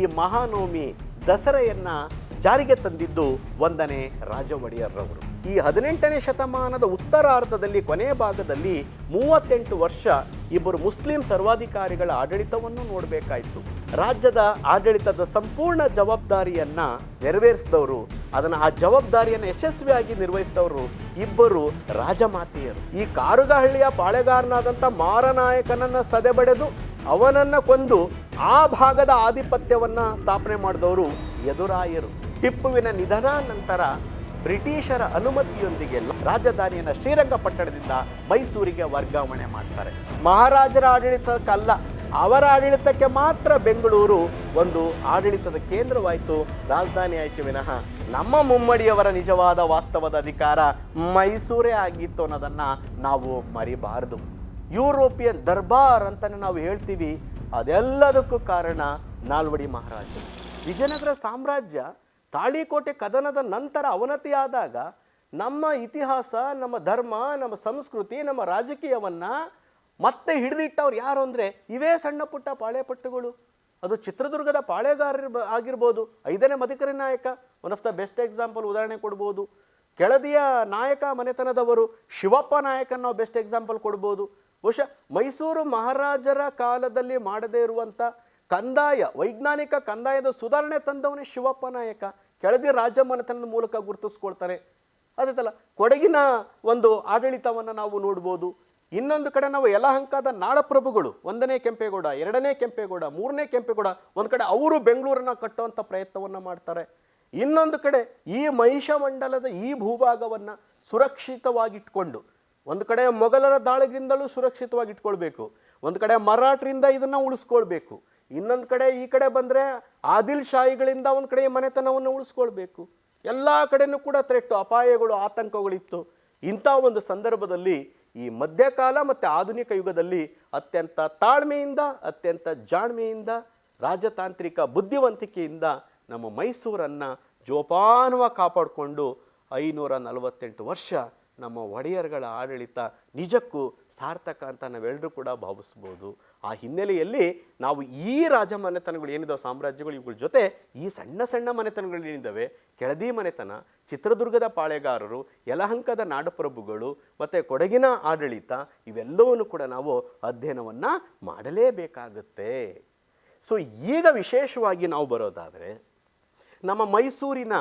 ಈ ಮಹಾನವಮಿ ದಸರೆಯನ್ನ ಜಾರಿಗೆ ತಂದಿದ್ದು ಒಂದನೇ ರಾಜ ಒಡೆಯರ್ರವರು ಈ ಹದಿನೆಂಟನೇ ಶತಮಾನದ ಉತ್ತರಾರ್ಧದಲ್ಲಿ ಕೊನೆಯ ಭಾಗದಲ್ಲಿ ಮೂವತ್ತೆಂಟು ವರ್ಷ ಇಬ್ಬರು ಮುಸ್ಲಿಂ ಸರ್ವಾಧಿಕಾರಿಗಳ ಆಡಳಿತವನ್ನು ನೋಡಬೇಕಾಯಿತು. ರಾಜ್ಯದ ಆಡಳಿತದ ಸಂಪೂರ್ಣ ಜವಾಬ್ದಾರಿಯನ್ನ ನೆರವೇರಿಸಿದವರು, ಅದನ್ನು ಆ ಜವಾಬ್ದಾರಿಯನ್ನು ಯಶಸ್ವಿಯಾಗಿ ನಿರ್ವಹಿಸಿದವರು ಇಬ್ಬರು ರಾಜಮಾತೆಯರು. ಈ ಕಾರುಗಹಳ್ಳಿಯ ಪಾಳೆಗಾರನಾದಂಥ ಮಾರನಾಯಕನನ್ನ ಸದೆಬಡೆದು ಅವನನ್ನ ಕೊಂದು ಆ ಭಾಗದ ಆಧಿಪತ್ಯವನ್ನು ಸ್ಥಾಪನೆ ಮಾಡಿದವರು ಎದುರಾಯರು ಟಿಪ್ಪುವಿನ ನಿಧನ ನಂತರ ಬ್ರಿಟಿಷರ ಅನುಮತಿಯೊಂದಿಗೆ ರಾಜಧಾನಿಯನ್ನು ಶ್ರೀರಂಗಪಟ್ಟಣದಿಂದ ಮೈಸೂರಿಗೆ ವರ್ಗಾವಣೆ ಮಾಡ್ತಾರೆ. ಮಹಾರಾಜರ ಆಡಳಿತಕ್ಕಲ್ಲ ಅವರ ಆಡಳಿತಕ್ಕೆ ಮಾತ್ರ ಬೆಂಗಳೂರು ಒಂದು ಆಡಳಿತದ ಕೇಂದ್ರವಾಯಿತು. ರಾಜಧಾನಿ ಆಯಿತು ವಿನಃ ನಮ್ಮ ಮುಮ್ಮಡಿಯವರ ನಿಜವಾದ ವಾಸ್ತವದ ಅಧಿಕಾರ ಮೈಸೂರೇ ಆಗಿತ್ತು ಅನ್ನೋದನ್ನು ನಾವು ಮರಿಬಾರದು. ಯುರೋಪಿಯನ್ ದರ್ಬಾರ್ ಅಂತಲೇ ನಾವು ಹೇಳ್ತೀವಿ, ಅದೆಲ್ಲದಕ್ಕೂ ಕಾರಣ ನಾಲ್ವಡಿ ಮಹಾರಾಜರು ವಿಜಯನಗರ ಸಾಮ್ರಾಜ್ಯ ತಾಳಿಕೋಟೆ ಕದನದ ನಂತರ ಅವನತಿಯಾದಾಗ, ನಮ್ಮ ಇತಿಹಾಸ, ನಮ್ಮ ಧರ್ಮ, ನಮ್ಮ ಸಂಸ್ಕೃತಿ, ನಮ್ಮ ರಾಜಕೀಯವನ್ನು ಮತ್ತೆ ಹಿಡಿದಿಟ್ಟವ್ರು ಯಾರು ಅಂದರೆ, ಇವೇ ಸಣ್ಣ ಪುಟ್ಟ ಪಾಳೆಪಟ್ಟುಗಳು. ಅದು ಚಿತ್ರದುರ್ಗದ ಪಾಳೆಗಾರ ಆಗಿರ್ಬೋದು, ಐದನೇ ಮಧಿಕರಿ ನಾಯಕ one of the best example ಉದಾಹರಣೆ ಕೊಡ್ಬೋದು. ಕೆಳದಿಯ ನಾಯಕ ಮನೆತನದವರು, ಶಿವಪ್ಪ ನಾಯಕನ ನಾವು ಬೆಸ್ಟ್ ಎಕ್ಸಾಂಪಲ್ ಕೊಡ್ಬೋದು. ಬಹುಶಃ ಮೈಸೂರು ಮಹಾರಾಜರ ಕಾಲದಲ್ಲಿ ಮಾಡದೇ ಇರುವಂಥ ಕಂದಾಯ, ವೈಜ್ಞಾನಿಕ ಕಂದಾಯದ ಸುಧಾರಣೆ ತಂದವನೇ ಶಿವಪ್ಪ ನಾಯಕ. ಕೆಳದಿ ರಾಜಮನೆತನದ ಮೂಲಕ ಗುರುತಿಸ್ಕೊಳ್ತಾರೆ. ಅದೇತಲ್ಲ ಕೊಡಗಿನ ಒಂದು ಆಡಳಿತವನ್ನು ನಾವು ನೋಡ್ಬೋದು. ಇನ್ನೊಂದು ಕಡೆ ನಾವು ಯಲಹಂಕದ ನಾಡಪ್ರಭುಗಳು, ಒಂದನೇ ಕೆಂಪೇಗೌಡ, ಎರಡನೇ ಕೆಂಪೇಗೌಡ, ಮೂರನೇ ಕೆಂಪೇಗೌಡ, ಒಂದು ಕಡೆ ಅವರು ಬೆಂಗಳೂರನ್ನ ಕಟ್ಟುವಂಥ ಪ್ರಯತ್ನವನ್ನು ಮಾಡ್ತಾರೆ. ಇನ್ನೊಂದು ಕಡೆ ಈ ಮಹಿಷ ಮಂಡಲದ ಈ ಭೂಭಾಗವನ್ನು ಸುರಕ್ಷಿತವಾಗಿಟ್ಕೊಂಡು ಒಂದು ಕಡೆ ಮೊಘಲರ ದಾಳಿಗಿಂದಲೂ ಸುರಕ್ಷಿತವಾಗಿ ಇಟ್ಕೊಳ್ಬೇಕು ಒಂದು ಕಡೆ ಮರಾಠರಿಂದ ಇದನ್ನು ಉಳಿಸ್ಕೊಳ್ಬೇಕು. ಇನ್ನೊಂದು ಕಡೆ ಈ ಕಡೆ ಬಂದರೆ ಆದಿಲ್ ಶಾಹಿಗಳಿಂದ ಒಂದು ಕಡೆ ಮನೆತನವನ್ನು ಉಳಿಸ್ಕೊಳ್ಬೇಕು. ಎಲ್ಲ ಕಡೆಯೂ ಕೂಡ ಥ್ರೆಟ್ಟು ಅಪಾಯಗಳು, ಆತಂಕಗಳಿತ್ತು. ಇಂಥ ಒಂದು ಸಂದರ್ಭದಲ್ಲಿ ಈ ಮಧ್ಯಕಾಲ ಮತ್ತು ಆಧುನಿಕ ಯುಗದಲ್ಲಿ ಅತ್ಯಂತ ತಾಳ್ಮೆಯಿಂದ, ಅತ್ಯಂತ ಜಾಣ್ಮೆಯಿಂದ, ರಾಜತಾಂತ್ರಿಕ ಬುದ್ಧಿವಂತಿಕೆಯಿಂದ ನಮ್ಮ ಮೈಸೂರನ್ನು ಜೋಪಾನವಾಗಿ ಕಾಪಾಡಿಕೊಂಡು ಐನೂರ ನಲವತ್ತೆಂಟು ವರ್ಷ ನಮ್ಮ ಒಡೆಯರ್ಗಳ ಆಡಳಿತ ನಿಜಕ್ಕೂ ಸಾರ್ಥಕ ಅಂತ ನಾವೆಲ್ಲರೂ ಕೂಡ ಭಾವಿಸ್ಬೋದು. ಆ ಹಿನ್ನೆಲೆಯಲ್ಲಿ ನಾವು ಈ ರಾಜಮನೆತನಗಳು ಏನಿದಾವೆ ಸಾಮ್ರಾಜ್ಯಗಳು, ಇವುಗಳ ಜೊತೆ ಈ ಸಣ್ಣ ಸಣ್ಣ ಮನೆತನಗಳು ಏನಿದ್ದಾವೆ ಕೆಳದಿ ಮನೆತನ, ಚಿತ್ರದುರ್ಗದ ಪಾಳೆಗಾರರು, ಯಲಹಂಕದ ನಾಡಪ್ರಭುಗಳು, ಮತ್ತು ಕೊಡಗಿನ ಆಡಳಿತ, ಇವೆಲ್ಲವನ್ನು ಕೂಡ ನಾವು ಅಧ್ಯಯನವನ್ನು ಮಾಡಲೇಬೇಕಾಗುತ್ತೆ. ಸೊ ಈಗ ವಿಶೇಷವಾಗಿ ನಾವು ಬರೋದಾದರೆ, ನಮ್ಮ ಮೈಸೂರಿನ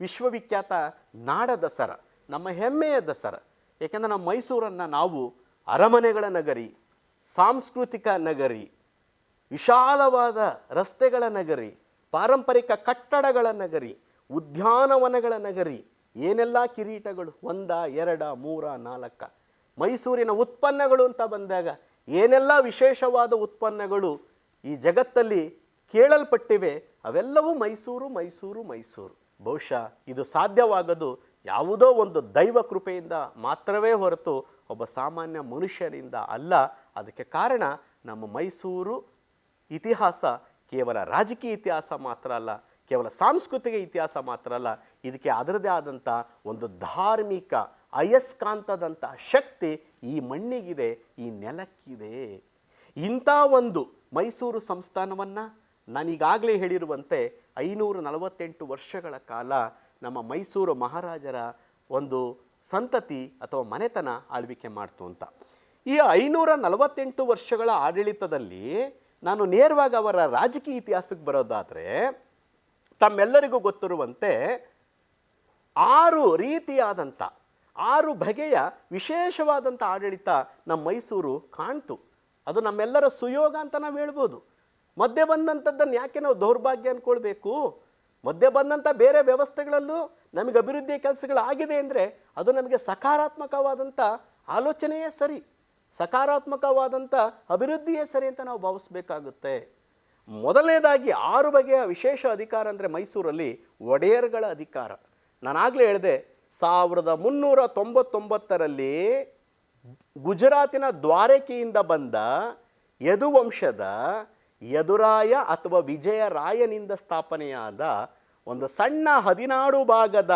ವಿಶ್ವವಿಖ್ಯಾತ ನಾಡ ದಸರ. ನಮ್ಮ ಹೆಮ್ಮೆಯ ದಸರಾ. ಏಕೆಂದರೆ ನಮ್ಮ ಮೈಸೂರನ್ನು ನಾವು ಅರಮನೆಗಳ ನಗರಿ, ಸಾಂಸ್ಕೃತಿಕ ನಗರಿ, ವಿಶಾಲವಾದ ರಸ್ತೆಗಳ ನಗರಿ, ಪಾರಂಪರಿಕ ಕಟ್ಟಡಗಳ ನಗರಿ, ಉದ್ಯಾನವನಗಳ ನಗರಿ, ಏನೆಲ್ಲ ಕಿರೀಟಗಳು, ಒಂದ, ಎರಡ, ಮೂರ, ನಾಲ್ಕ. ಮೈಸೂರಿನ ಉತ್ಪನ್ನಗಳು ಅಂತ ಬಂದಾಗ ಏನೆಲ್ಲ ವಿಶೇಷವಾದ ಉತ್ಪನ್ನಗಳು ಈ ಜಗತ್ತಲ್ಲಿ ಕೇಳಲ್ಪಟ್ಟಿವೆ, ಅವೆಲ್ಲವೂ ಮೈಸೂರು ಮೈಸೂರು ಮೈಸೂರು. ಬಹುಶಃ ಇದು ಸಾಧ್ಯವಾಗದು ಯಾವುದೋ ಒಂದು ದೈವ ಕೃಪೆಯಿಂದ ಮಾತ್ರವೇ ಹೊರತು ಒಬ್ಬ ಸಾಮಾನ್ಯ ಮನುಷ್ಯರಿಂದ ಅಲ್ಲ. ಅದಕ್ಕೆ ಕಾರಣ ನಮ್ಮ ಮೈಸೂರು ಇತಿಹಾಸ ಕೇವಲ ರಾಜಕೀಯ ಇತಿಹಾಸ ಮಾತ್ರ ಅಲ್ಲ, ಕೇವಲ ಸಾಂಸ್ಕೃತಿಕ ಇತಿಹಾಸ ಮಾತ್ರ ಅಲ್ಲ. ಇದಕ್ಕೆ ಅದರದೇ ಆದಂಥ ಒಂದು ಧಾರ್ಮಿಕ ಅಯಸ್ಕಾಂತದಂಥ ಶಕ್ತಿ ಈ ಮಣ್ಣಿಗಿದೆ, ಈ ನೆಲಕ್ಕಿದೆ. ಇಂಥ ಒಂದು ಮೈಸೂರು ಸಂಸ್ಥಾನವನ್ನು ನಾನೀಗಾಗಲೇ ಹೇಳಿರುವಂತೆ ಐನೂರ ನಲವತ್ತೆಂಟು ವರ್ಷಗಳ ಕಾಲ ನಮ್ಮ ಮೈಸೂರು ಮಹಾರಾಜರ ಒಂದು ಸಂತತಿ ಅಥವಾ ಮನೆತನ ಆಳ್ವಿಕೆ ಮಾಡ್ತು ಅಂತ. ಈ ಐನೂರ ನಲವತ್ತೆಂಟು ವರ್ಷಗಳ ಆಡಳಿತದಲ್ಲಿ ನಾನು ನೇರವಾಗಿ ಅವರ ರಾಜಕೀಯ ಇತಿಹಾಸಕ್ಕೆ ಬರೋದಾದರೆ ತಮ್ಮೆಲ್ಲರಿಗೂ ಗೊತ್ತಿರುವಂತೆ ಆರು ರೀತಿಯಾದಂಥ, ಆರು ಬಗೆಯ ವಿಶೇಷವಾದಂಥ ಆಡಳಿತ ನಮ್ಮ ಮೈಸೂರು ಕಾಣ್ತು. ಅದು ನಮ್ಮೆಲ್ಲರ ಸುಯೋಗ ಅಂತ ನಾವು ಹೇಳ್ಬೋದು. ಮಧ್ಯೆ ಬಂದಂಥದ್ದನ್ನು ಯಾಕೆ ನಾವು ದೌರ್ಭಾಗ್ಯ ಅಂದ್ಕೊಳ್ಬೇಕು ಮಧ್ಯೆ ಬಂದಂಥ ಬೇರೆ ವ್ಯವಸ್ಥೆಗಳಲ್ಲೂ ನಮಗೆ ಅಭಿವೃದ್ಧಿಯ ಕೆಲಸಗಳಾಗಿದೆ ಅಂದರೆ ಅದು ನಮಗೆ ಸಕಾರಾತ್ಮಕವಾದಂಥ ಆಲೋಚನೆಯೇ ಸರಿ, ಸಕಾರಾತ್ಮಕವಾದಂಥ ಅಭಿವೃದ್ಧಿಯೇ ಸರಿ ಅಂತ ನಾವು ಭಾವಿಸ್ಬೇಕಾಗುತ್ತೆ. ಮೊದಲನೇದಾಗಿ ಆರು ಬಗೆಯ ವಿಶೇಷ ಅಧಿಕಾರ ಅಂದರೆ ಮೈಸೂರಲ್ಲಿ ಒಡೆಯರ್ಗಳ ಅಧಿಕಾರ. ನಾನಾಗಲೇ ಹೇಳಿದೆ, ಸಾವಿರದ ಮುನ್ನೂರ ತೊಂಬತ್ತೊಂಬತ್ತರಲ್ಲಿ ಗುಜರಾತಿನ ದ್ವಾರಕೆಯಿಂದ ಬಂದ ಯದುವಂಶದ ಯದುರಾಯ ಅಥವಾ ವಿಜಯರಾಯನಿಂದ ಸ್ಥಾಪನೆಯಾದ ಒಂದು ಸಣ್ಣ ಹದಿನಾಡು ಭಾಗದ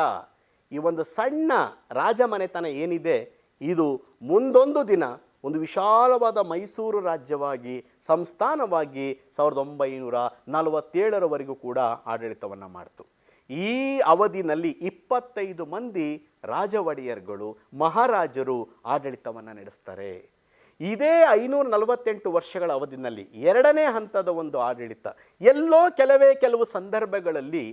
ಈ ಒಂದು ಸಣ್ಣ ರಾಜಮನೆತನ ಏನಿದೆ, ಇದು ಮುಂದೊಂದು ದಿನ ಒಂದು ವಿಶಾಲವಾದ ಮೈಸೂರು ರಾಜ್ಯವಾಗಿ, ಸಂಸ್ಥಾನವಾಗಿ ಸಾವಿರದ ಒಂಬೈನೂರ ನಲವತ್ತೇಳರವರೆಗೂ ಕೂಡ ಆಡಳಿತವನ್ನು ಮಾಡಿತು. ಈ ಅವಧಿನಲ್ಲಿ ಇಪ್ಪತ್ತೈದು ಮಂದಿ ರಾಜ ಒಡೆಯರ್ಗಳು ಮಹಾರಾಜರು ಆಡಳಿತವನ್ನು ನಡೆಸ್ತಾರೆ. ಇದೇ ಐನೂರ ನಲವತ್ತೆಂಟು ವರ್ಷಗಳ ಅವಧಿನಲ್ಲಿ ಎರಡನೇ ಹಂತದ ಒಂದು ಆಡಳಿತ. ಎಲ್ಲೋ ಕೆಲವೇ ಕೆಲವು ಸಂದರ್ಭಗಳಲ್ಲಿ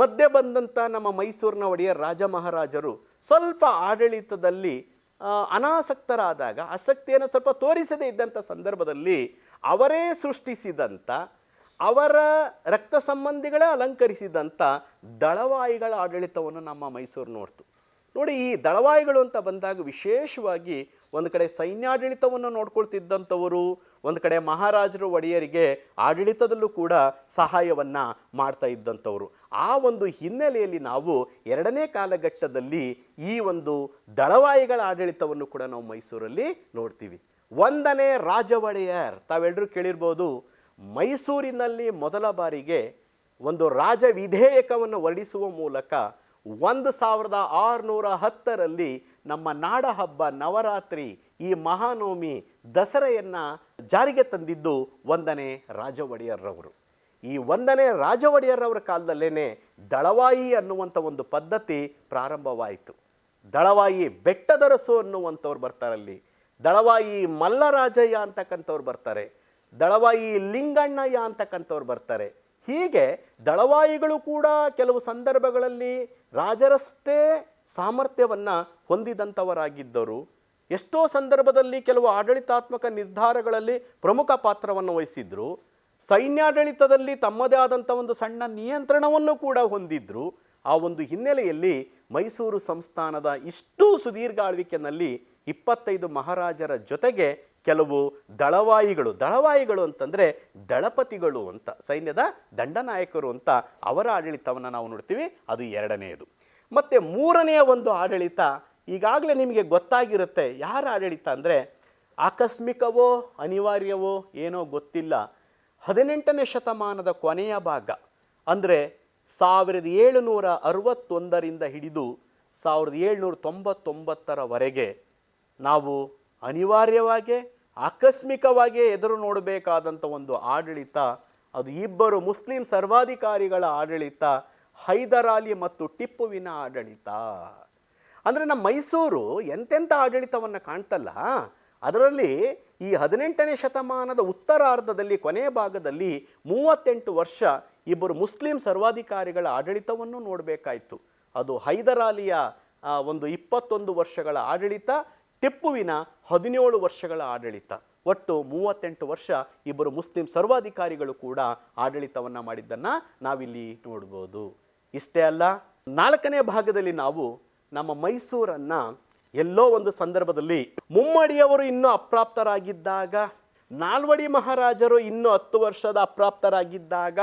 ಮಧ್ಯೆ ಬಂದಂಥ ನಮ್ಮ ಮೈಸೂರಿನ ಒಡೆಯ ರಾಜ ಮಹಾರಾಜರು ಸ್ವಲ್ಪ ಆಡಳಿತದಲ್ಲಿ ಅನಾಸಕ್ತರಾದಾಗ, ಆಸಕ್ತಿಯನ್ನು ಸ್ವಲ್ಪ ತೋರಿಸದೇ ಇದ್ದಂಥ ಸಂದರ್ಭದಲ್ಲಿ ಅವರೇ ಸೃಷ್ಟಿಸಿದಂಥ ಅವರ ರಕ್ತ ಸಂಬಂಧಿಗಳೇ ಅಲಂಕರಿಸಿದಂಥ ದಳವಾಯಿಗಳ ಆಡಳಿತವನ್ನು ನಮ್ಮ ಮೈಸೂರು ನೋಡ್ತು. ನೋಡಿ ಈ ದಳವಾಯಿಗಳು ಅಂತ ಬಂದಾಗ ವಿಶೇಷವಾಗಿ ಒಂದು ಕಡೆ ಸೈನ್ಯಾಡಳಿತವನ್ನು ನೋಡ್ಕೊಳ್ತಿದ್ದಂಥವರು, ಒಂದು ಕಡೆ ಮಹಾರಾಜರು ಒಡೆಯರಿಗೆ ಆಡಳಿತದಲ್ಲೂ ಕೂಡ ಸಹಾಯವನ್ನು ಮಾಡ್ತಾ ಇದ್ದಂಥವರು. ಆ ಒಂದು ಹಿನ್ನೆಲೆಯಲ್ಲಿ ನಾವು ಎರಡನೇ ಕಾಲಘಟ್ಟದಲ್ಲಿ ಈ ಒಂದು ದಳವಾಯಿಗಳ ಆಡಳಿತವನ್ನು ಕೂಡ ನಾವು ಮೈಸೂರಲ್ಲಿ ನೋಡ್ತೀವಿ. ಒಂದನೇ ರಾಜ ಒಡೆಯರ್ ತಾವೆಲ್ಲರೂ ಕೇಳಿರ್ಬೋದು, ಮೈಸೂರಿನಲ್ಲಿ ಮೊದಲ ಬಾರಿಗೆ ಒಂದು ರಾಜ ವಿಧೇಯಕವನ್ನು ಹೊರಡಿಸುವ ಮೂಲಕ ಒಂದು ಸಾವಿರದ ಆರುನೂರ ಹತ್ತರಲ್ಲಿ ನಮ್ಮ ನಾಡ ಹಬ್ಬ ನವರಾತ್ರಿ ಈ ಮಹಾನವಮಿ ದಸರೆಯನ್ನು ಜಾರಿಗೆ ತಂದಿದ್ದು ಒಂದನೇ ರಾಜ ಒಡೆಯರ್ರವರು ಈ ಒಂದನೇ ರಾಜ ಒಡೆಯರ್ರವರ ಕಾಲದಲ್ಲೇನೆ ದಳವಾಯಿ ಅನ್ನುವಂಥ ಒಂದು ಪದ್ಧತಿ ಪ್ರಾರಂಭವಾಯಿತು. ದಳವಾಯಿ ಬೆಟ್ಟದರಸು ಅನ್ನುವಂಥವ್ರು ಬರ್ತಾರಲ್ಲಿ ದಳವಾಯಿ ಮಲ್ಲರಾಜಯ್ಯ ಅಂತಕ್ಕಂಥವ್ರು ಬರ್ತಾರೆ. ದಳವಾಯಿ ಲಿಂಗಣ್ಣಯ್ಯ ಅಂತಕ್ಕಂಥವ್ರು ಬರ್ತಾರೆ. ಹೀಗೆ ದಳವಾಯಿಗಳು ಕೂಡ ಕೆಲವು ಸಂದರ್ಭಗಳಲ್ಲಿ ರಾಜರಷ್ಟೇ ಸಾಮರ್ಥ್ಯವನ್ನು ಹೊಂದಿದಂಥವರಾಗಿದ್ದರು ಎಷ್ಟೋ ಸಂದರ್ಭದಲ್ಲಿ ಕೆಲವು ಆಡಳಿತಾತ್ಮಕ ನಿರ್ಧಾರಗಳಲ್ಲಿ ಪ್ರಮುಖ ಪಾತ್ರವನ್ನು ವಹಿಸಿದ್ರು. ಸೈನ್ಯಾಡಳಿತದಲ್ಲಿ ತಮ್ಮದೇ ಆದಂಥ ಒಂದು ಸಣ್ಣ ನಿಯಂತ್ರಣವನ್ನು ಕೂಡ ಹೊಂದಿದ್ರು. ಆ ಒಂದು ಹಿನ್ನೆಲೆಯಲ್ಲಿ ಮೈಸೂರು ಸಂಸ್ಥಾನದ ಇಷ್ಟು ಸುದೀರ್ಘ ಆಳ್ವಿಕೆನಲ್ಲಿ ಇಪ್ಪತ್ತೈದು ಮಹಾರಾಜರ ಜೊತೆಗೆ ಕೆಲವು ದಳವಾಯಿಗಳು ದಳವಾಯಿಗಳು ಅಂತಂದರೆ ದಳಪತಿಗಳು ಅಂತ, ಸೈನ್ಯದ ದಂಡನಾಯಕರು ಅಂತ ಅವರ ಆಡಳಿತವನ್ನು ನಾವು ನೋಡ್ತೀವಿ. ಅದು ಎರಡನೆಯದು ಮತ್ತು ಮೂರನೆಯ ಒಂದು ಆಡಳಿತ ಈಗಾಗಲೇ ನಿಮಗೆ ಗೊತ್ತಾಗಿರುತ್ತೆ ಯಾರ ಆಡಳಿತ ಅಂದರೆ ಆಕಸ್ಮಿಕವೋ ಅನಿವಾರ್ಯವೋ ಏನೋ ಗೊತ್ತಿಲ್ಲ. ಹದಿನೆಂಟನೇ ಶತಮಾನದ ಕೊನೆಯ ಭಾಗ ಅಂದರೆ ಸಾವಿರದ ಏಳುನೂರ ಅರವತ್ತೊಂದರಿಂದ ಹಿಡಿದು ಸಾವಿರದ ಏಳ್ನೂರ ತೊಂಬತ್ತೊಂಬತ್ತರವರೆಗೆ ನಾವು ಅನಿವಾರ್ಯವಾಗಿ, ಆಕಸ್ಮಿಕವಾಗಿ ಎದುರು ನೋಡಬೇಕಾದಂಥ ಒಂದು ಆಡಳಿತ ಅದು ಇಬ್ಬರು ಮುಸ್ಲಿಂ ಸರ್ವಾಧಿಕಾರಿಗಳ ಆಡಳಿತ ಹೈದರಾಲಿ ಮತ್ತು ಟಿಪ್ಪುವಿನ ಆಡಳಿತ. ಅಂದರೆ ನಮ್ಮ ಮೈಸೂರು ಎಂತೆಂಥ ಆಡಳಿತವನ್ನು ಕಾಣ್ತಲ್ಲ, ಅದರಲ್ಲಿ ಈ ಹದಿನೆಂಟನೇ ಶತಮಾನದ ಉತ್ತರಾರ್ಧದಲ್ಲಿ, ಕೊನೆಯ ಭಾಗದಲ್ಲಿ ಮೂವತ್ತೆಂಟು ವರ್ಷ ಇಬ್ಬರು ಮುಸ್ಲಿಂ ಸರ್ವಾಧಿಕಾರಿಗಳ ಆಡಳಿತವನ್ನು ನೋಡಬೇಕಾಯಿತು. ಅದು ಹೈದರಾಲಿಯ ಒಂದು ಇಪ್ಪತ್ತೊಂದು ವರ್ಷಗಳ ಆಡಳಿತ, ಟಿಪ್ಪುವಿನ ಹದಿನೇಳು ವರ್ಷಗಳ ಆಡಳಿತ. ಒಟ್ಟು ಮೂವತ್ತೆಂಟು ವರ್ಷ ಇಬ್ಬರು ಮುಸ್ಲಿಂ ಸರ್ವಾಧಿಕಾರಿಗಳು ಕೂಡ ಆಡಳಿತವನ್ನು ಮಾಡಿದ್ದನ್ನು ನಾವಿಲ್ಲಿ ನೋಡ್ಬೋದು. ಇಷ್ಟೇ ಅಲ್ಲ, ನಾಲ್ಕನೇ ಭಾಗದಲ್ಲಿ ನಾವು ನಮ್ಮ ಮೈಸೂರನ್ನು ಎಲ್ಲೋ ಒಂದು ಸಂದರ್ಭದಲ್ಲಿ ಮುಮ್ಮಡಿಯವರು ಇನ್ನೂ ಅಪ್ರಾಪ್ತರಾಗಿದ್ದಾಗ, ನಾಲ್ವಡಿ ಮಹಾರಾಜರು ಇನ್ನೂ ಹತ್ತು ವರ್ಷದ ಅಪ್ರಾಪ್ತರಾಗಿದ್ದಾಗ,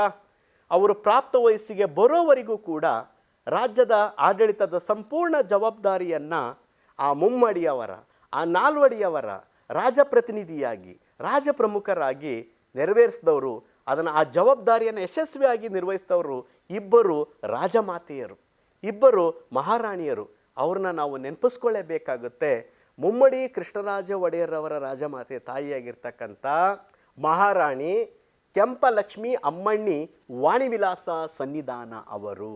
ಅವರು ಪ್ರಾಪ್ತ ವಯಸ್ಸಿಗೆ ಬರೋವರೆಗೂ ಕೂಡ ರಾಜ್ಯದ ಆಡಳಿತದ ಸಂಪೂರ್ಣ ಜವಾಬ್ದಾರಿಯನ್ನು ಆ ಮುಮ್ಮಡಿಯವರ, ಆ ನಾಲ್ವಡಿಯವರ ರಾಜಪ್ರತಿನಿಧಿಯಾಗಿ, ರಾಜಪ್ರಮುಖರಾಗಿ ನೆರವೇರಿಸಿದವರು, ಅದನ್ನು ಆ ಜವಾಬ್ದಾರಿಯನ್ನು ಯಶಸ್ವಿಯಾಗಿ ನಿರ್ವಹಿಸಿದವರು ಇಬ್ಬರು ರಾಜಮಾತೆಯರು, ಇಬ್ಬರು ಮಹಾರಾಣಿಯರು. ಅವ್ರನ್ನ ನಾವು ನೆನಪಿಸ್ಕೊಳ್ಳೇಬೇಕಾಗುತ್ತೆ. ಮುಮ್ಮಡಿ ಕೃಷ್ಣರಾಜ ಒಡೆಯರವರ ರಾಜಮಾತೆ ತಾಯಿಯಾಗಿರ್ತಕ್ಕಂಥ ಮಹಾರಾಣಿ ಕೆಂಪಲಕ್ಷ್ಮಿ ಅಮ್ಮಣ್ಣಿ ವಾಣಿವಿಲಾಸ ಸನ್ನಿಧಾನ ಅವರು.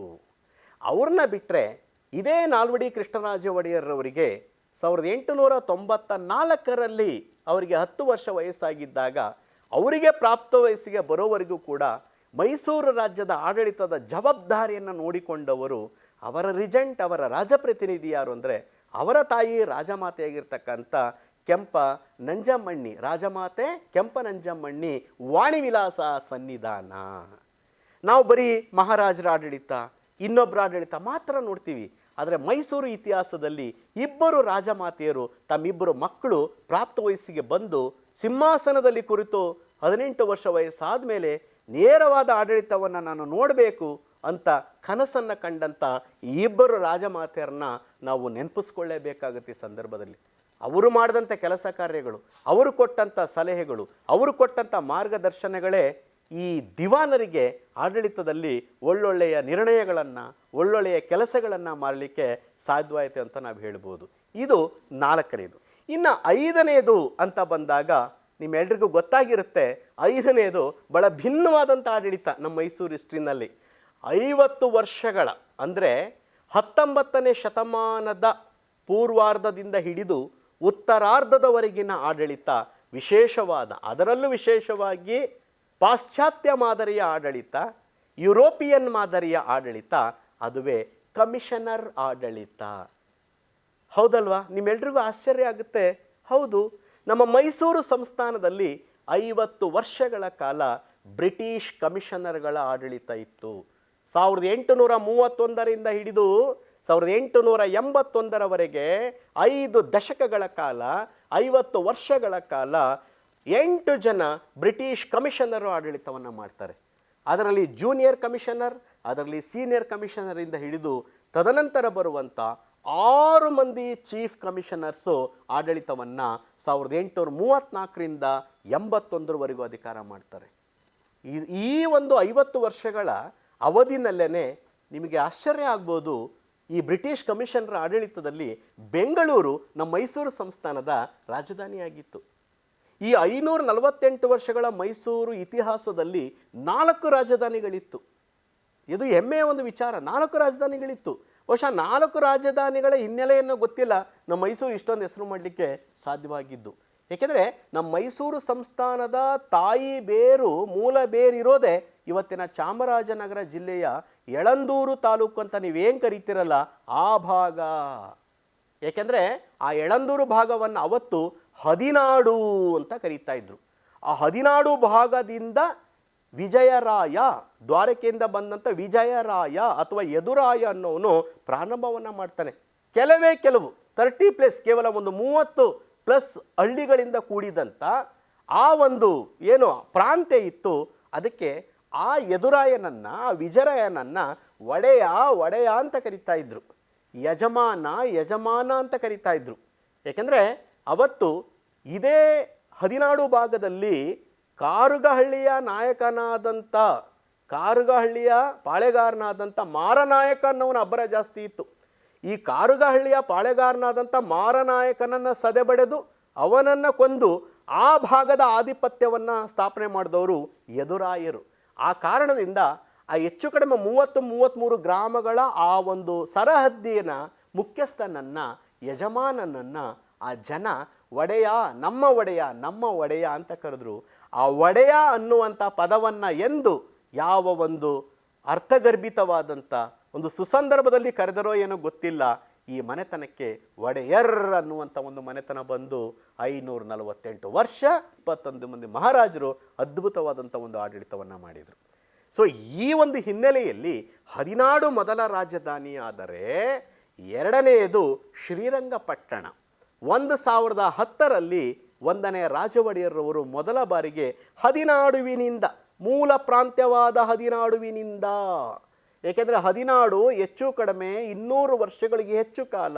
ಅವ್ರನ್ನ ಬಿಟ್ಟರೆ ಇದೇ ನಾಲ್ವಡಿ ಕೃಷ್ಣರಾಜ ಒಡೆಯರವರಿಗೆ ಸಾವಿರದ ಎಂಟುನೂರ ತೊಂಬತ್ತ ನಾಲ್ಕರಲ್ಲಿ ಅವರಿಗೆ ಹತ್ತು ವರ್ಷ ವಯಸ್ಸಾಗಿದ್ದಾಗ ಅವರಿಗೆ ಪ್ರಾಪ್ತ ವಯಸ್ಸಿಗೆ ಬರೋವರೆಗೂ ಕೂಡ ಮೈಸೂರು ರಾಜ್ಯದ ಆಡಳಿತದ ಜವಾಬ್ದಾರಿಯನ್ನು ನೋಡಿಕೊಂಡವರು ಅವರ ರಿಜೆಂಟ್, ಅವರ ರಾಜಪ್ರತಿನಿಧಿ ಯಾರು ಅಂದರೆ ಅವರ ತಾಯಿ ರಾಜಮಾತೆಯಾಗಿರ್ತಕ್ಕಂಥ ಕೆಂಪ ನಂಜಮ್ಮಣ್ಣಿ. ರಾಜಮಾತೆ ಕೆಂಪ ನಂಜಮ್ಮಣ್ಣಿ ವಾಣಿವಿಲಾಸ ಸನ್ನಿಧಾನ. ನಾವು ಬರೀ ಮಹಾರಾಜರ ಆಡಳಿತ ಇನ್ನೊಬ್ಬರ ಆಡಳಿತ ಮಾತ್ರ ನೋಡ್ತೀವಿ. ಆದರೆ ಮೈಸೂರು ಇತಿಹಾಸದಲ್ಲಿ ಇಬ್ಬರು ರಾಜಮಾತೆಯರು ತಮ್ಮಿಬ್ಬರು ಮಕ್ಕಳು ಪ್ರಾಪ್ತ ವಯಸ್ಸಿಗೆ ಬಂದು ಸಿಂಹಾಸನದಲ್ಲಿ ಕುರಿತು ಹದಿನೆಂಟು ವರ್ಷ ವಯಸ್ಸಾದ ಮೇಲೆ ನೇರವಾದ ಆಡಳಿತವನ್ನು ನಾನು ನೋಡಬೇಕು. ಅಂತ ಕನಸನ್ನು ಕಂಡಂಥ ಇಬ್ಬರು ರಾಜಮಾತೆಯರನ್ನ ನಾವು ನೆನಪಿಸ್ಕೊಳ್ಳೇಬೇಕಾಗುತ್ತೆ ಈ ಸಂದರ್ಭದಲ್ಲಿ. ಅವರು ಮಾಡಿದಂಥ ಕೆಲಸ ಕಾರ್ಯಗಳು, ಅವರು ಕೊಟ್ಟಂಥ ಸಲಹೆಗಳು, ಅವರು ಕೊಟ್ಟಂಥ ಮಾರ್ಗದರ್ಶನಗಳೇ ಈ ದಿವಾನರಿಗೆ ಆಡಳಿತದಲ್ಲಿ ಒಳ್ಳೊಳ್ಳೆಯ ನಿರ್ಣಯಗಳನ್ನು, ಒಳ್ಳೊಳ್ಳೆಯ ಕೆಲಸಗಳನ್ನು ಮಾಡಲಿಕ್ಕೆ ಸಾಧ್ಯವಾಯಿತು ಅಂತ ನಾವು ಹೇಳ್ಬೋದು. ಇದು ನಾಲ್ಕನೇದು. ಇನ್ನು ಐದನೇದು ಅಂತ ಬಂದಾಗ ನಿಮ್ಮೆಲ್ರಿಗೂ ಗೊತ್ತಾಗಿರುತ್ತೆ, ಐದನೇದು ಬಹಳ ಭಿನ್ನವಾದಂಥ ಆಡಳಿತ ನಮ್ಮ ಮೈಸೂರು ಹಿಸ್ಟ್ರಿನಲ್ಲಿ ಐವತ್ತು ವರ್ಷಗಳ, ಅಂದರೆ ಹತ್ತೊಂಬತ್ತನೇ ಶತಮಾನದ ಪೂರ್ವಾರ್ಧದಿಂದ ಹಿಡಿದು ಉತ್ತರಾರ್ಧದವರೆಗಿನ ಆಡಳಿತ ವಿಶೇಷವಾದ, ಅದರಲ್ಲೂ ವಿಶೇಷವಾಗಿ ಪಾಶ್ಚಾತ್ಯ ಮಾದರಿಯ ಆಡಳಿತ, ಯುರೋಪಿಯನ್ ಮಾದರಿಯ ಆಡಳಿತ, ಅದುವೇ ಕಮಿಷನರ್ ಆಡಳಿತ. ಹೌದಲ್ವಾ? ನಿಮ್ಮೆಲ್ರಿಗೂ ಆಶ್ಚರ್ಯ ಆಗುತ್ತೆ. ಹೌದು, ನಮ್ಮ ಮೈಸೂರು ಸಂಸ್ಥಾನದಲ್ಲಿ ಐವತ್ತು ವರ್ಷಗಳ ಕಾಲ ಬ್ರಿಟಿಷ್ ಕಮಿಷನರ್ಗಳ ಆಡಳಿತ ಇತ್ತು. ಸಾವಿರದ ಎಂಟುನೂರ ಮೂವತ್ತೊಂದರಿಂದ ಹಿಡಿದು ಸಾವಿರದ ಎಂಟುನೂರ ಎಂಬತ್ತೊಂದರವರೆಗೆ ಐದು ದಶಕಗಳ ಕಾಲ, ಐವತ್ತು ವರ್ಷಗಳ ಕಾಲ ಎಂಟು ಜನ ಬ್ರಿಟಿಷ್ ಕಮಿಷನರು ಆಡಳಿತವನ್ನು ಮಾಡ್ತಾರೆ. ಅದರಲ್ಲಿ ಜೂನಿಯರ್ ಕಮಿಷನರ್, ಅದರಲ್ಲಿ ಸೀನಿಯರ್ ಕಮಿಷನರಿಂದ ಹಿಡಿದು ತದನಂತರ ಬರುವಂಥ ಆರು ಮಂದಿ ಚೀಫ್ ಕಮಿಷನರ್ಸು ಆಡಳಿತವನ್ನು ಸಾವಿರದ ಎಂಟುನೂರ ಮೂವತ್ತ್ನಾಲ್ಕರಿಂದ ಎಂಬತ್ತೊಂದರವರೆಗೂ ಅಧಿಕಾರ ಮಾಡ್ತಾರೆ. ಈ- ಒಂದು ಐವತ್ತು ವರ್ಷಗಳ ಅವಧಿನಲ್ಲೇ ನಿಮಗೆ ಆಶ್ಚರ್ಯ ಆಗ್ಬೋದು. ಈ ಬ್ರಿಟಿಷ್ ಕಮಿಷನರ್ ಆಡಳಿತದಲ್ಲಿ ಬೆಂಗಳೂರು ನಮ್ಮ ಮೈಸೂರು ಸಂಸ್ಥಾನದ ರಾಜಧಾನಿಯಾಗಿತ್ತು. ಈ ಐನೂರ ನಲವತ್ತೆಂಟು ವರ್ಷಗಳ ಮೈಸೂರು ಇತಿಹಾಸದಲ್ಲಿ ನಾಲ್ಕು ರಾಜಧಾನಿಗಳಿತ್ತು. ಇದು ಹೆಮ್ಮೆಯ ಒಂದು ವಿಚಾರ. ನಾಲ್ಕು ರಾಜಧಾನಿಗಳಿತ್ತು. ಬಹುಶಃ ನಾಲ್ಕು ರಾಜಧಾನಿಗಳ ಹಿನ್ನೆಲೆಯನ್ನು ಗೊತ್ತಿಲ್ಲ. ನಮ್ಮ ಮೈಸೂರು ಇಷ್ಟೊಂದು ಹೆಸರು ಮಾಡಲಿಕ್ಕೆ ಸಾಧ್ಯವಾಗಿದ್ದು. ಏಕೆಂದರೆ ನಮ್ಮ ಮೈಸೂರು ಸಂಸ್ಥಾನದ ತಾಯಿ ಬೇರು, ಮೂಲ ಬೇರಿರೋದೇ ಇವತ್ತಿನ ಚಾಮರಾಜನಗರ ಜಿಲ್ಲೆಯ ಎಳಂದೂರು ತಾಲೂಕು ಅಂತ ನೀವೇನು ಕರಿತೀರಲ್ಲ, ಆ ಭಾಗ. ಏಕೆಂದರೆ ಆ ಎಳಂದೂರು ಭಾಗವನ್ನು ಅವತ್ತು ಹದಿನಾಡು ಅಂತ ಕರೀತಾ ಇದ್ರು. ಆ ಹದಿನಾಡು ಭಾಗದಿಂದ ವಿಜಯರಾಯ, ದ್ವಾರಕೆಯಿಂದ ಬಂದಂಥ ವಿಜಯರಾಯ ಅಥವಾ ಯದುರಾಯ ಅನ್ನೋನು ಪ್ರಾರಂಭವನ್ನು ಮಾಡ್ತಾನೆ. ಕೆಲವೇ ಕೆಲವು ತರ್ಟಿ ಪ್ಲಸ್ ಕೇವಲ ಒಂದು ಮೂವತ್ತು ಪ್ಲಸ್ ಹಳ್ಳಿಗಳಿಂದ ಕೂಡಿದಂಥ ಆ ಒಂದು ಏನು ಪ್ರಾಂತ್ಯ ಇತ್ತು, ಅದಕ್ಕೆ ಆ ಎದುರಾಯನನ್ನು ಆ ವಿಜರಾಯನನ್ನು ಒಡೆಯ ಒಡೆಯ ಅಂತ ಕರಿತಾ ಇದ್ರು. ಯಜಮಾನ ಯಜಮಾನ ಅಂತ ಕರಿತಾ ಇದ್ರು. ಏಕೆಂದರೆ ಅವತ್ತು ಇದೇ ಹದಿನಾಡು ಭಾಗದಲ್ಲಿ ಕಾರುಗಹಳ್ಳಿಯ ನಾಯಕನಾದಂಥ ಕಾರುಗಹಳ್ಳಿಯ ಪಾಳೆಗಾರನಾದಂಥ ಮಾರನಾಯಕ ಅನ್ನೋನ ಅಬ್ಬರ ಜಾಸ್ತಿ ಇತ್ತು. ಈ ಕಾರುಗಹಳ್ಳಿಯ ಪಾಳೆಗಾರನಾದಂಥ ಮಾರನಾಯಕನನ್ನು ಸದೆಬಡೆದು ಅವನನ್ನು ಕೊಂದು ಆ ಭಾಗದ ಆಧಿಪತ್ಯವನ್ನು ಸ್ಥಾಪನೆ ಮಾಡಿದವರು ಯದುರಾಯರು. ಆ ಕಾರಣದಿಂದ ಆ ಹೆಚ್ಚು ಕಡಿಮೆ ಮೂವತ್ತು ಮೂವತ್ತ್ಮೂರು ಗ್ರಾಮಗಳ ಆ ಒಂದು ಸರಹದ್ದಿನ ಮುಖ್ಯಸ್ಥನನ್ನು, ಯಜಮಾನನನ್ನು ಆ ಜನ ಒಡೆಯ, ನಮ್ಮ ಒಡೆಯ ನಮ್ಮ ಒಡೆಯ ಅಂತ ಕರೆದ್ರು. ಆ ಒಡೆಯ ಅನ್ನುವಂಥ ಪದವನ್ನು ಎಂದು ಯಾವ ಒಂದು ಅರ್ಥಗರ್ಭಿತವಾದಂಥ ಒಂದು ಸುಸಂದರ್ಭದಲ್ಲಿ ಕರೆದರೋ ಏನೋ ಗೊತ್ತಿಲ್ಲ, ಈ ಮನೆತನಕ್ಕೆ ಒಡೆಯರ್ ಅನ್ನುವಂಥ ಒಂದು ಮನೆತನ ಬಂದು ಐನೂರ ನಲವತ್ತೆಂಟು ವರ್ಷ, ಇಪ್ಪತ್ತೊಂದು ಮಂದಿ ಮಹಾರಾಜರು ಅದ್ಭುತವಾದಂಥ ಒಂದು ಆಡಳಿತವನ್ನು ಮಾಡಿದರು. ಸೊ ಈ ಒಂದು ಹಿನ್ನೆಲೆಯಲ್ಲಿ ಹದಿನಾಡು ಮೊದಲ ರಾಜಧಾನಿಯಾದರೆ ಎರಡನೆಯದು ಶ್ರೀರಂಗಪಟ್ಟಣ. ಒಂದು ಸಾವಿರದ ಹತ್ತರಲ್ಲಿ ಒಂದನೇ ರಾಜ ಒಡೆಯರ್ರವರು ಮೊದಲ ಬಾರಿಗೆ ಹದಿನಾಡುವಿನಿಂದ, ಮೂಲ ಪ್ರಾಂತ್ಯವಾದ ಹದಿನಾಡುವಿನಿಂದ ಏಕೆಂದರೆ ಹದಿನಾಡು ಹೆಚ್ಚು ಕಡಿಮೆ ಇನ್ನೂರು ವರ್ಷಗಳಿಗೆ ಹೆಚ್ಚು ಕಾಲ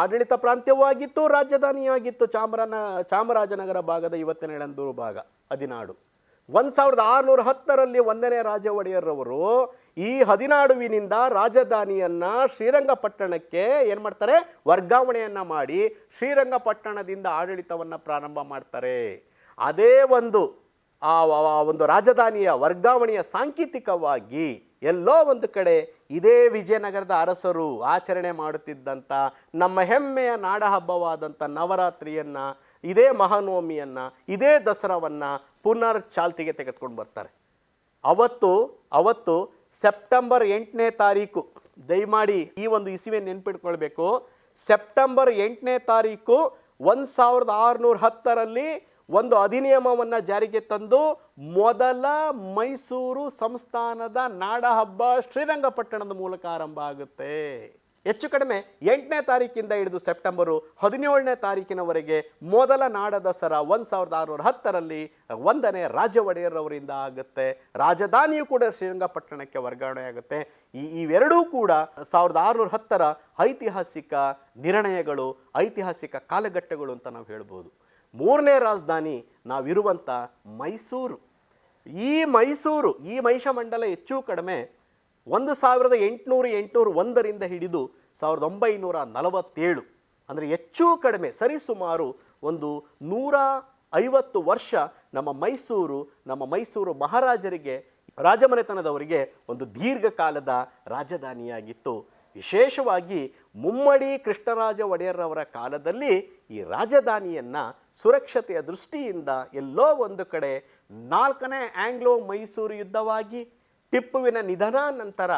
ಆಡಳಿತ ಪ್ರಾಂತ್ಯವಾಗಿತ್ತು, ರಾಜಧಾನಿಯಾಗಿತ್ತು, ಚಾಮರನ, ಚಾಮರಾಜನಗರ ಭಾಗದ ಇವತ್ತಿನ ಎಳಂದೂರು ಭಾಗ, ಹದಿನಾಡು. ಒಂದು ಸಾವಿರದ ಆರುನೂರ ಹತ್ತರಲ್ಲಿ ಒಂದನೇ ರಾಜ ಒಡೆಯರವರು ಈ ಹದಿನಾಡುವಿನಿಂದ ರಾಜಧಾನಿಯನ್ನ ಶ್ರೀರಂಗಪಟ್ಟಣಕ್ಕೆ ಏನು ಮಾಡ್ತಾರೆ? ವರ್ಗಾವಣೆಯನ್ನ ಮಾಡಿ ಶ್ರೀರಂಗಪಟ್ಟಣದಿಂದ ಆಡಳಿತವನ್ನು ಪ್ರಾರಂಭ ಮಾಡ್ತಾರೆ. ಅದೇ ಒಂದು ಆ ಒಂದು ರಾಜಧಾನಿಯ ವರ್ಗಾವಣೆಯ ಸಾಂಕೇತಿಕವಾಗಿ ಎಲ್ಲೋ ಒಂದು ಕಡೆ ಇದೇ ವಿಜಯನಗರದ ಅರಸರು ಆಚರಣೆ ಮಾಡುತ್ತಿದ್ದಂಥ ನಮ್ಮ ಹೆಮ್ಮೆಯ ನಾಡ ಹಬ್ಬವಾದಂಥ ನವರಾತ್ರಿಯನ್ನು, ಇದೇ ಮಹಾನವಮಿಯನ್ನು, ಇದೇ ದಸರಾವನ್ನು ಪುನರ್ ಚಾಲ್ತಿಗೆ ತೆಗೆದುಕೊಂಡು ಬರ್ತಾರೆ. ಅವತ್ತು ಅವತ್ತು ಸೆಪ್ಟೆಂಬರ್ ಎಂಟನೇ ತಾರೀಕು, ದಯಮಾಡಿ ಈ ಒಂದು ಇಸುವೆ ನೆನ್ಪಿಟ್ಕೊಳ್ಬೇಕು. ಸೆಪ್ಟೆಂಬರ್ ಎಂಟನೇ ತಾರೀಕು ಒಂದು ಸಾವಿರದ ಆರುನೂರ ಹತ್ತರಲ್ಲಿ ಒಂದು ಅಧಿನಿಯಮವನ್ನು ಜಾರಿಗೆ ತಂದು ಮೊದಲ ಮೈಸೂರು ಸಂಸ್ಥಾನದ ನಾಡಹಬ್ಬ ಶ್ರೀರಂಗಪಟ್ಟಣದ ಮೂಲಕ ಆರಂಭ ಆಗುತ್ತೆ. ಹೆಚ್ಚು ಕಡಿಮೆ ಎಂಟನೇ ತಾರೀಕಿಂದ ಹಿಡಿದು ಸೆಪ್ಟೆಂಬರು ಹದಿನೇಳನೇ ತಾರೀಕಿನವರೆಗೆ ಮೊದಲ ನಾಡ ದಸರಾ ಒಂದು ಸಾವಿರದ ಆರುನೂರ ಹತ್ತರಲ್ಲಿ ಒಂದನೇ ರಾಜ ಒಡೆಯರವರಿಂದ ಆಗುತ್ತೆ. ರಾಜಧಾನಿಯು ಕೂಡ ಶ್ರೀರಂಗಪಟ್ಟಣಕ್ಕೆ ವರ್ಗಾವಣೆ ಆಗುತ್ತೆ ಈ ಇವೆರಡೂ ಕೂಡ ಸಾವಿರದ ಆರುನೂರ ಹತ್ತರ ಐತಿಹಾಸಿಕ ನಿರ್ಣಯಗಳು, ಐತಿಹಾಸಿಕ ಕಾಲಘಟ್ಟಗಳು ಅಂತ ನಾವು ಹೇಳ್ಬೋದು. ಮೂರನೇ ರಾಜಧಾನಿ ನಾವಿರುವಂಥ ಮೈಸೂರು. ಈ ಮೈಸೂರು, ಈ ಮಹಿಷಮಂಡಲ ಹೆಚ್ಚು ಕಡಿಮೆ ಒಂದು ಸಾವಿರದ ಎಂಟುನೂರು ಎಂಟುನೂರು ಒಂದರಿಂದ ಹಿಡಿದು ಸಾವಿರದ ಒಂಬೈನೂರ ನಲವತ್ತೇಳು. ಅಂದರೆ ಹೆಚ್ಚು ಕಡಿಮೆ ಸರಿಸುಮಾರು ಒಂದು ನೂರ ಐವತ್ತು ವರ್ಷ ನಮ್ಮ ಮೈಸೂರು ನಮ್ಮ ಮೈಸೂರು ಮಹಾರಾಜರಿಗೆ, ರಾಜಮನೆತನದವರಿಗೆ ಒಂದು ದೀರ್ಘಕಾಲದ ರಾಜಧಾನಿಯಾಗಿತ್ತು. ವಿಶೇಷವಾಗಿ ಮುಮ್ಮಡಿ ಕೃಷ್ಣರಾಜ ಒಡೆಯರವರ ಕಾಲದಲ್ಲಿ ಈ ರಾಜಧಾನಿಯನ್ನು ಸುರಕ್ಷತೆಯ ದೃಷ್ಟಿಯಿಂದ ಎಲ್ಲೋ ಒಂದು ಕಡೆ ನಾಲ್ಕನೇ ಆಂಗ್ಲೋ ಮೈಸೂರು ಯುದ್ಧವಾಗಿ, ಟಿಪ್ಪುವಿನ ನಿಧನ ನಂತರ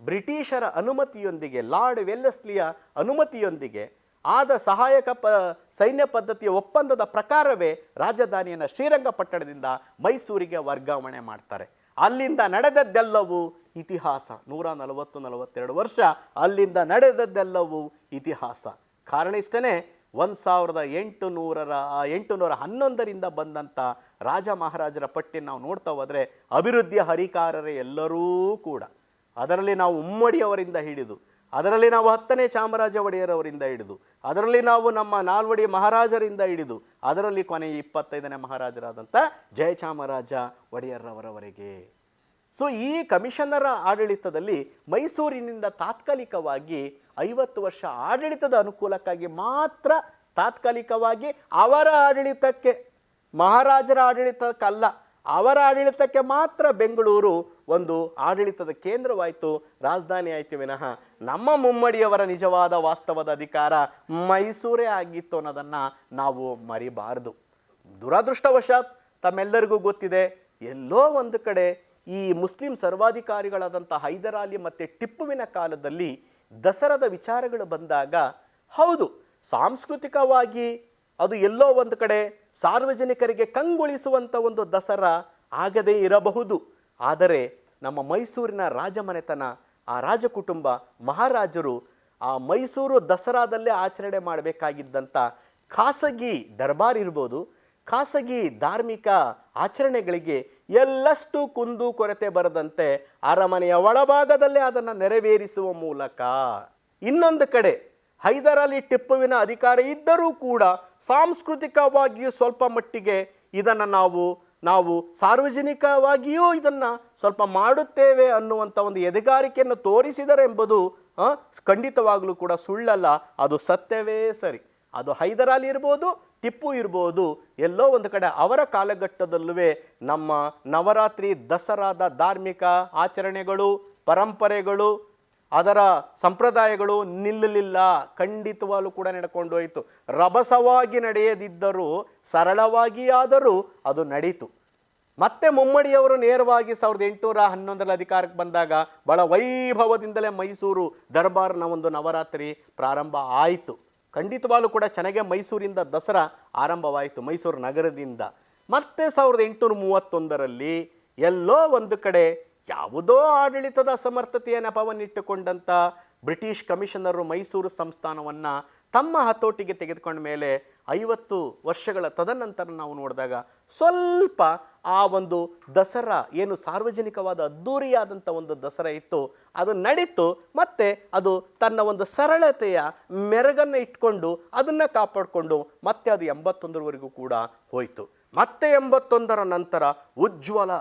ಬ್ರಿಟಿಷರ ಅನುಮತಿಯೊಂದಿಗೆ, ಲಾರ್ಡ್ ವೆಲ್ಲೆಸ್ಲಿಯ ಅನುಮತಿಯೊಂದಿಗೆ ಆದ ಸಹಾಯಕ ಪ, ಸೈನ್ಯ ಪದ್ಧತಿಯ ಒಪ್ಪಂದದ ಪ್ರಕಾರವೇ ರಾಜಧಾನಿಯನ್ನು ಶ್ರೀರಂಗಪಟ್ಟಣದಿಂದ ಮೈಸೂರಿಗೆ ವರ್ಗಾವಣೆ ಮಾಡ್ತಾರೆ. ಅಲ್ಲಿಂದ ನಡೆದದ್ದೆಲ್ಲವೂ ಇತಿಹಾಸ. ನೂರ ನಲವತ್ತು, ನಲವತ್ತೆರಡು ವರ್ಷ ಅಲ್ಲಿಂದ ನಡೆದದ್ದೆಲ್ಲವೂ ಇತಿಹಾಸ. ಕಾರಣ ಇಷ್ಟೇ ಒಂದು ಸಾವಿರದ ಎಂಟು ನೂರರ ಎಂಟು ನೂರ ಹನ್ನೊಂದರಿಂದ ಬಂದಂಥ ರಾಜ ಮಹಾರಾಜರ ಪಟ್ಟಿಯನ್ನು ನಾವು ನೋಡ್ತಾ ಹೋದರೆ ಅಭಿವೃದ್ಧಿಯ ಹರಿಕಾರರೇ ಎಲ್ಲರೂ ಕೂಡ. ಅದರಲ್ಲಿ ನಾವು ಉಮ್ಮಡಿಯವರಿಂದ ಹಿಡಿದು ಅದರಲ್ಲಿ ನಾವು ಹತ್ತನೇ ಚಾಮರಾಜ ಒಡೆಯರವರಿಂದ ಹಿಡಿದು, ಅದರಲ್ಲಿ ನಾವು ನಮ್ಮ ನಾಲ್ವಡಿ ಮಹಾರಾಜರಿಂದ ಹಿಡಿದು, ಅದರಲ್ಲಿ ಕೊನೆಯ ಇಪ್ಪತ್ತೈದನೇ ಮಹಾರಾಜರಾದಂಥ ಜಯಚಾಮರಾಜ ಒಡೆಯರ್ರವರವರೆಗೆ ಸೊ ಈ ಕಮಿಷನರ ಆಡಳಿತದಲ್ಲಿ ಮೈಸೂರಿನಿಂದ ತಾತ್ಕಾಲಿಕವಾಗಿ ಐವತ್ತು ವರ್ಷ ಆಡಳಿತದ ಅನುಕೂಲಕ್ಕಾಗಿ ಮಾತ್ರ ತಾತ್ಕಾಲಿಕವಾಗಿ ಅವರ ಆಡಳಿತಕ್ಕೆ, ಮಹಾರಾಜರ ಆಡಳಿತಕ್ಕಲ್ಲ, ಅವರ ಆಡಳಿತಕ್ಕೆ ಮಾತ್ರ ಬೆಂಗಳೂರು ಒಂದು ಆಡಳಿತದ ಕೇಂದ್ರವಾಯಿತು. ರಾಜಧಾನಿ ಆಯಿತು ವಿನಃ ನಮ್ಮ ಮುಮ್ಮಡಿಯವರ ನಿಜವಾದ ವಾಸ್ತವದ ಅಧಿಕಾರ ಮೈಸೂರೇ ಆಗಿತ್ತು ಅನ್ನೋದನ್ನು ನಾವು ಮರಿಬಾರದು. ದುರದೃಷ್ಟವಶಾತ್ ತಮ್ಮೆಲ್ಲರಿಗೂ ಗೊತ್ತಿದೆ, ಎಲ್ಲೋ ಒಂದು ಕಡೆ ಈ ಮುಸ್ಲಿಂ ಸರ್ವಾಧಿಕಾರಿಗಳಾದಂಥ ಹೈದರಾಲಿ ಮತ್ತು ಟಿಪ್ಪುವಿನ ಕಾಲದಲ್ಲಿ ದಸರಾದ ವಿಚಾರಗಳು ಬಂದಾಗ, ಹೌದು, ಸಾಂಸ್ಕೃತಿಕವಾಗಿ ಅದು ಎಲ್ಲೋ ಒಂದು ಕಡೆ ಸಾರ್ವಜನಿಕರಿಗೆ ಕಂಗೊಳಿಸುವಂಥ ಒಂದು ದಸರಾ ಆಗದೇ ಇರಬಹುದು. ಆದರೆ ನಮ್ಮ ಮೈಸೂರಿನ ರಾಜಮನೆತನ, ಆ ರಾಜಕುಟುಂಬ, ಮಹಾರಾಜರು ಆ ಮೈಸೂರು ದಸರಾದಲ್ಲೇ ಆಚರಣೆ ಮಾಡಬೇಕಾಗಿದ್ದಂಥ ಖಾಸಗಿ ದರ್ಬಾರ್ ಇರ್ಬೋದು, ಖಾಸಗಿ ಧಾರ್ಮಿಕ ಆಚರಣೆಗಳಿಗೆ ಎಲ್ಲಷ್ಟು ಕುಂದು ಕೊರತೆ ಬರದಂತೆ ಅರಮನೆಯ ಒಳಭಾಗದಲ್ಲೇ ಅದನ್ನು ನೆರವೇರಿಸುವ ಮೂಲಕ. ಇನ್ನೊಂದು ಕಡೆ ಹೈದರಾಲಿ ಟಿಪ್ಪುವಿನ ಅಧಿಕಾರ ಇದ್ದರೂ ಕೂಡ ಸಾಂಸ್ಕೃತಿಕವಾಗಿಯೂ ಸ್ವಲ್ಪ ಮಟ್ಟಿಗೆ ಇದನ್ನು ನಾವು ನಾವು ಸಾರ್ವಜನಿಕವಾಗಿಯೂ ಇದನ್ನು ಸ್ವಲ್ಪ ಮಾಡುತ್ತೇವೆ ಅನ್ನುವಂಥ ಒಂದು ಎದೆಗಾರಿಕೆಯನ್ನು ತೋರಿಸಿದರೆ ಎಂಬುದು ಖಂಡಿತವಾಗಲೂ ಕೂಡ ಸುಳ್ಳಲ್ಲ. ಅದು ಸತ್ಯವೇ ಸರಿ. ಅದು ಹೈದರಾಲಿ ಇರ್ಬೋದು, ಟಿಪ್ಪು ಇರ್ಬೋದು, ಎಲ್ಲೋ ಒಂದು ಕಡೆ ಅವರ ಕಾಲಘಟ್ಟದಲ್ಲೂ ನಮ್ಮ ನವರಾತ್ರಿ ದಸರಾದ ಧಾರ್ಮಿಕ ಆಚರಣೆಗಳು, ಪರಂಪರೆಗಳು ಅದರ ಸಂಪ್ರದಾಯಗಳು ನಿಲ್ಲಲಿಲ್ಲ. ಖಂಡಿತವಾಗಲೂ ಕೂಡ ನಡ್ಕೊಂಡು ಹೋಯಿತು. ರಭಸವಾಗಿ ನಡೆಯದಿದ್ದರೂ, ಸರಳವಾಗಿಯಾದರೂ ಅದು ನಡೀತು. ಮತ್ತೆ ಮುಮ್ಮಡಿಯವರು ನೇರವಾಗಿ ಸಾವಿರದ ಎಂಟುನೂರ ಹನ್ನೊಂದರಲ್ಲಿ ಅಧಿಕಾರಕ್ಕೆ ಬಂದಾಗ ಬಹಳ ವೈಭವದಿಂದಲೇ ಮೈಸೂರು ದರ್ಬಾರ್ನ ಒಂದು ನವರಾತ್ರಿ ಪ್ರಾರಂಭ ಆಯಿತು. ಖಂಡಿತವಾಗಲೂ ಕೂಡ ಚೆನ್ನಾಗೆ ಮೈಸೂರಿಂದ ದಸರಾ ಆರಂಭವಾಯಿತು ಮೈಸೂರು ನಗರದಿಂದ. ಮತ್ತೆ ಸಾವಿರದ ಎಂಟುನೂರ ಮೂವತ್ತೊಂದರಲ್ಲಿ ಎಲ್ಲೋ ಒಂದು ಕಡೆ ಯಾವುದೋ ಆಡಳಿತದ ಅಸಮರ್ಥತೆಯ ನೆಪವನ್ನಿಟ್ಟುಕೊಂಡಂಥ ಬ್ರಿಟಿಷ್ ಕಮಿಷನರು ಮೈಸೂರು ಸಂಸ್ಥಾನವನ್ನು ತಮ್ಮ ಹತೋಟಿಗೆ ತೆಗೆದುಕೊಂಡ ಮೇಲೆ ಐವತ್ತು ವರ್ಷಗಳ ತದನಂತರ ನಾವು ನೋಡಿದಾಗ ಸ್ವಲ್ಪ ಆ ಒಂದು ದಸರಾ ಏನು ಸಾರ್ವಜನಿಕವಾದ ಅದ್ಧೂರಿಯಾದಂಥ ಒಂದು ದಸರಾ ಇತ್ತು, ಅದು ನಡೀತು ಮತ್ತೆ ಅದು ತನ್ನ ಒಂದು ಸರಳತೆಯ ಮೆರಗನ್ನು ಇಟ್ಕೊಂಡು ಅದನ್ನು ಕಾಪಾಡಿಕೊಂಡು ಮತ್ತೆ ಅದು ಎಂಬತ್ತೊಂದರವರೆಗೂ ಕೂಡ ಹೋಯಿತು. ಮತ್ತೆ ಎಂಬತ್ತೊಂದರ ನಂತರ ಉಜ್ವಲ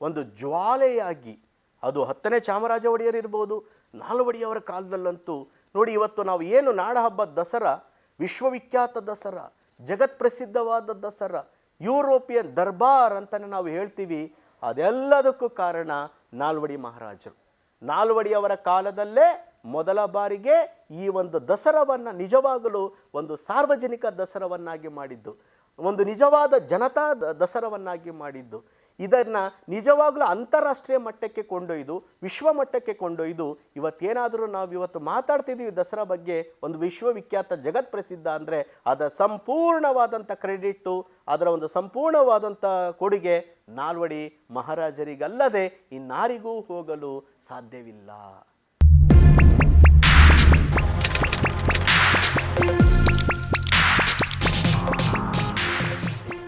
ಒಂದು ಜ್ವಾಲೆಯಾಗಿ, ಅದು ಹತ್ತನೇ ಚಾಮರಾಜ ಒಡೆಯರ್ ಇರ್ಬೋದು ನಾಲ್ವಡಿಯವರ ಕಾಲದಲ್ಲಂತೂ ನೋಡಿ ಇವತ್ತು ನಾವು ಏನು ನಾಡಹಬ್ಬ ದಸರಾ, ವಿಶ್ವವಿಖ್ಯಾತ ದಸರಾ, ಜಗತ್ಪ್ರಸಿದ್ಧವಾದ ದಸರಾ, ಯುರೋಪಿಯನ್ ದರ್ಬಾರ್ ಅಂತಲೇ ನಾವು ಹೇಳ್ತೀವಿ, ಅದೆಲ್ಲದಕ್ಕೂ ಕಾರಣ ನಾಲ್ವಡಿ ಮಹಾರಾಜರು. ನಾಲ್ವಡಿಯವರ ಕಾಲದಲ್ಲೇ ಮೊದಲ ಬಾರಿಗೆ ಈ ಒಂದು ದಸರವನ್ನು ನಿಜವಾಗಲೂ ಒಂದು ಸಾರ್ವಜನಿಕ ದಸರವನ್ನಾಗಿ ಮಾಡಿದ್ದು, ಒಂದು ನಿಜವಾದ ಜನತಾ ದಸರವನ್ನಾಗಿ ದಸರಾವನ್ನಾಗಿ ಮಾಡಿದ್ದು. ಇದನ್ನು ನಿಜವಾಗಲೂ ಅಂತಾರಾಷ್ಟ್ರೀಯ ಮಟ್ಟಕ್ಕೆ ಕೊಂಡೊಯ್ದು, ವಿಶ್ವ ಮಟ್ಟಕ್ಕೆ ಕೊಂಡೊಯ್ದು ಇವತ್ತೇನಾದರೂ ನಾವು ಇವತ್ತು ಮಾತಾಡ್ತಿದ್ದೀವಿ ದಸರಾ ಬಗ್ಗೆ ಒಂದು ವಿಶ್ವವಿಖ್ಯಾತ ಜಗತ್ ಪ್ರಸಿದ್ಧ ಅಂದರೆ ಅದರ ಸಂಪೂರ್ಣವಾದಂಥ ಕ್ರೆಡಿಟ್ಟು ಅದರ ಒಂದು ಸಂಪೂರ್ಣವಾದಂಥ ಕೊಡುಗೆ ನಾಲ್ವಡಿ ಮಹಾರಾಜರಿಗಲ್ಲದೆ ಇನ್ನಾರಿಗೂ ಹೋಗಲು ಸಾಧ್ಯವಿಲ್ಲ.